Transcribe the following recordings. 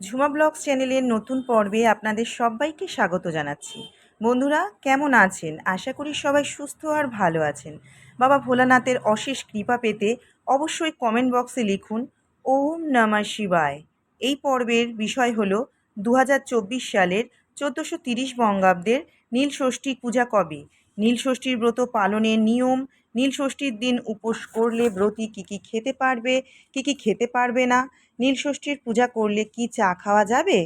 Jhuma blogs চ্যানেলের নতুন পর্বে আপনাদের সবাইকে স্বাগত জানাচ্ছি। বন্ধুরা, কেমন আছেন? আশা করি সবাই সুস্থ আর ভালো আছেন। বাবা ভোলানাথের অশেষ কৃপা পেতে অবশ্যই কমেন্ট বক্সে লিখুন, ওম নমঃ শিবায়। এই পর্বের বিষয় হল দু হাজার চব্বিশ সালের চোদ্দোশো তিরিশ বঙ্গাব্দের নীল ষষ্ঠী পূজা কবে? নীল ষষ্ঠীর ব্রত পালনের নিয়ম নীল ষষ্ঠীর দিন উপোস করলে ব্রতী কী কী খেতে পারবে, কী কী খেতে পারবে না নীল ষষ্ঠীর পূজা করলে কি চা খাওয়া যাবে?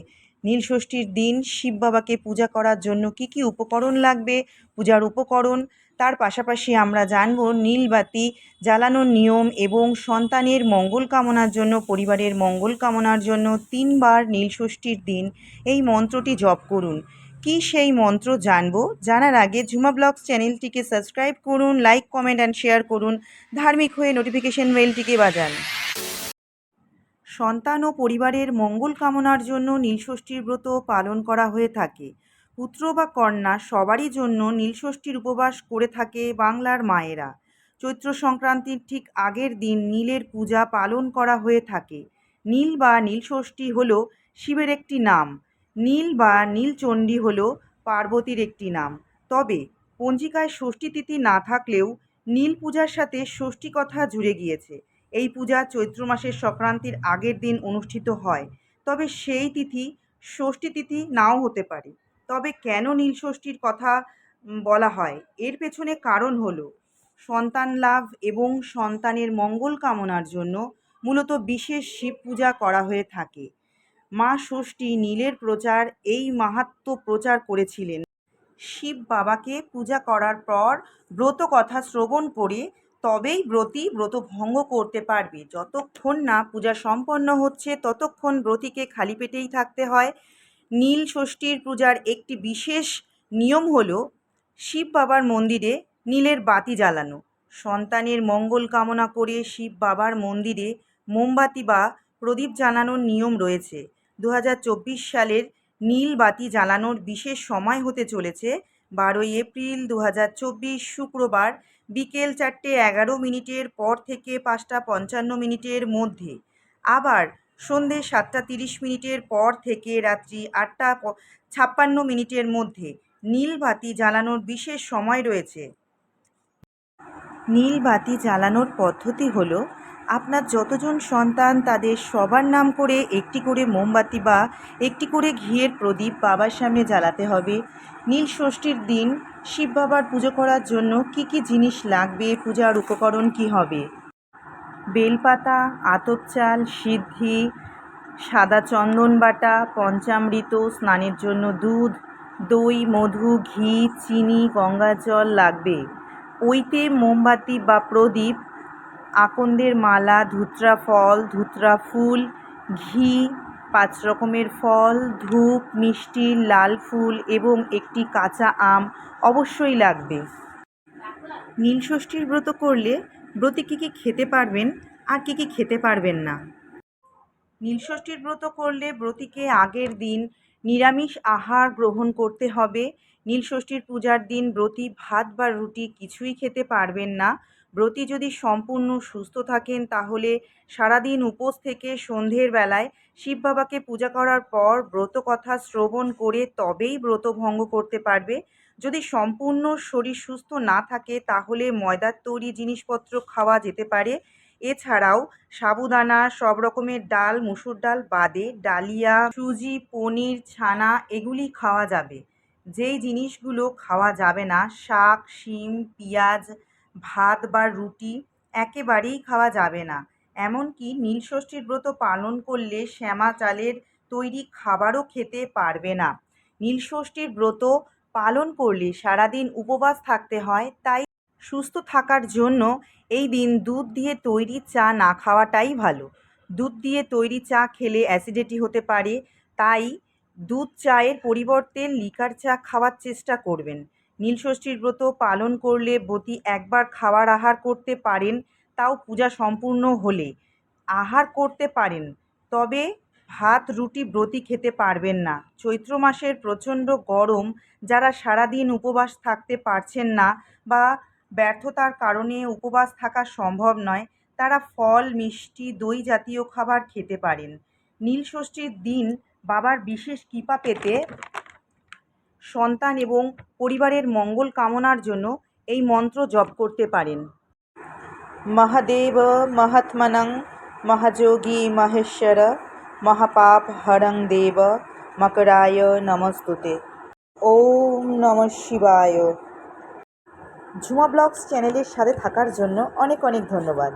নীল ষষ্ঠীর দিন শিব বাবাকে পূজা করার জন্য কি কি উপকরণ লাগবে? পূজার উপকরণ। তার পাশাপাশি আমরা জানব নীলবাতি জ্বালানোর নিয়ম এবং সন্তানের মঙ্গল কামনার জন্য, পরিবারের মঙ্গল কামনার জন্য তিনবার নীল ষষ্ঠীর দিন এই মন্ত্রটি জপ করুন। কি সেই মন্ত্র জানব? জানার আগে ঝুমা ব্লগস চ্যানেলটিকে সাবস্ক্রাইব করুন, লাইক, কমেন্ট অ্যান্ড শেয়ার করুন। ধার্মিক হয়ে নোটিফিকেশন বেলটিকে বাজান। সন্তান ও পরিবারের মঙ্গল কামনার জন্য নীলষষ্ঠীর ব্রত পালন করা হয়ে থাকে। পুত্র বা কন্যা সবারই জন্য নীলষষ্ঠীর উপবাস করে থাকে বাংলার মায়েরা। চৈত্র সংক্রান্তির ঠিক আগের দিন নীলের পূজা পালন করা হয়ে থাকে। নীল বা নীলষষ্ঠী হল শিবের একটি নাম। নীল বা নীলচণ্ডী হল পার্বতীর একটি নাম। তবে পঞ্জিকায় ষষ্ঠী তিথি না থাকলেও নীল পূজার সাথে ষষ্ঠী কথা জুড়ে গিয়েছে। এই পূজা চৈত্র মাসের সংক্রান্তির আগের দিন অনুষ্ঠিত হয়। তবে সেই তিথি, ষষ্ঠী তিথি নাও হতে পারে। তবে কেন নীল ষষ্ঠীর কথা বলা হয়? এর পেছনে কারণ হলো সন্তান লাভ এবং সন্তানের মঙ্গল কামনার জন্য মূলত বিশেষ শিব পূজা করা হয়ে থাকে। মা ষষ্ঠী নীলের প্রচার, এই মাহাত্ম প্রচার করেছিলেন। শিব বাবাকে পূজা করার পর ব্রত কথা শ্রবণ করে তবেই ব্রতী ব্রত ভঙ্গ করতে পারবে। যতক্ষণ না পূজা সম্পন্ন হচ্ছে, ততক্ষণ ব্রতীকে খালি পেটেই থাকতে হয়। নীল ষষ্ঠীর পূজার একটি বিশেষ নিয়ম হল, শিব বাবার মন্দিরে নীলের বাতি জ্বালানো। সন্তানের মঙ্গল কামনা করে শিব বাবার মন্দিরে মোমবাতি বা প্রদীপ জ্বালানোর নিয়ম রয়েছে। দু হাজার চব্বিশ সালের নীল বাতি জ্বালানোর বিশেষ সময় হতে চলেছে। বারোই এপ্রিল দু হাজার চব্বিশ শুক্রবার বিকেল চারটে এগারো মিনিটের পর থেকে পাঁচটা পঞ্চান্ন মিনিটের মধ্যে। আবার সন্ধে সাতটা তিরিশ মিনিটের পর থেকে রাত্রি আটটা ছাপ্পান্ন মিনিটের মধ্যে নীল বাতি জ্বালানোর বিশেষ সময় রয়েছে। নীল বাতি জ্বালানোর পদ্ধতি হলো আপনার যতজন সন্তান তাদের সবার নাম করে একটি করে মোমবাতি বা একটি করে ঘিয়ের প্রদীপ বাবার সামনে জ্বালাতে হবে। নীল ষষ্ঠীর দিন শিব বাবার পুজো করার জন্য কি কি জিনিস লাগবে, পূজার উপকরণ কি হবে? বেলপাতা, আতপ চাল, সিদ্ধি, সাদা চন্দন বাটা, পঞ্চামৃত, স্নানের জন্য দুধ, দই, মধু, ঘি, চিনি গঙ্গা জল লাগবে। ওইতে মোমবাতি বা প্রদীপ আকন্দের মালা, ধুতরা ফল, ধুতরা ফুল, ঘি, পাঁচ রকমের ফল, ধূপ, মিষ্টি, লাল ফুল এবং একটি কাঁচা আম অবশ্যই লাগবে। নীলষষ্ঠীর ব্রত করলে ব্রতে কী কী খেতে পারবেন আর কী কী খেতে পারবেন না? নীলষষ্ঠীর ব্রত করলে ব্রতীকে আগের দিন নিরামিষ আহার গ্রহণ করতে হবে। নীলষষ্ঠীর পূজার দিন ব্রতী ভাত বা রুটি কিছুই খেতে পারবেন না। ব্রতী যদি সম্পূর্ণ সুস্থ থাকেন, তাহলে সারাদিন উপোস থেকে সন্ধ্যের বেলায় শিব বাবাকে পূজা করার পর ব্রত কথা শ্রবণ করে তবেই ব্রত ভঙ্গ করতে পারবে। যদি সম্পূর্ণ শরীর সুস্থ না থাকে, তাহলে ময়দার তৈরি জিনিসপত্র খাওয়া যেতে পারে। এছাড়াও সাবুদানা, সব রকমের ডাল, মুসুর ডাল, বাদে, ডালিয়া, সুজি, পনির, ছানা, এগুলি খাওয়া যাবে। যেই জিনিসগুলো খাওয়া যাবে না, শাক, শিম, পেঁয়াজ ভাত বা রুটি একেবারেই খাওয়া যাবে না। এমনকি নীলষষ্ঠীর ব্রত পালন করলে শ্যামা চালের তৈরি খাবারও খেতে পারবে না। নীলষষ্ঠীর ব্রত পালন করলে সারাদিন উপবাস থাকতে হয়, তাই সুস্থ থাকার জন্য এই দিন দুধ দিয়ে তৈরি চা না খাওয়াটাই ভালো। দুধ দিয়ে তৈরি চা খেলে অ্যাসিডিটি হতে পারে, তাই দুধ চায়ের পরিবর্তে লিকার চা খাওয়ার চেষ্টা করবেন। নীলষষ্ঠীর ব্রত পালন করলে বতী একবার খাওয়ার আহার করতে পারেন, তাও পূজা সম্পূর্ণ হলে। আহার করতে পারেন, তবে ভাত, রুটি, ব্রতী খেতে পারবেন না। চৈত্র মাসের প্রচণ্ড গরম, যারা সারাদিন উপবাস থাকতে পারছেন না বা ব্যর্থতার কারণে উপবাস থাকা সম্ভব নয়, তারা ফল, মিষ্টি, দই জাতীয় খাবার খেতে পারেন। নীল ষষ্ঠীর দিন বাবার বিশেষ কৃপা পেতে সন্তান এবং পরিবারের মঙ্গল কামনার জন্য এই মন্ত্র জপ করতে পারেন। মহাদেব মহাত্মনং মহাযোগী মহেশ্বর মহাপাপ হরং দেব মকরায় নমস্তুতে। ওম নম শিবায়। ঝুমা ব্লগস চ্যানেলের সাথে থাকার জন্য অনেক অনেক ধন্যবাদ।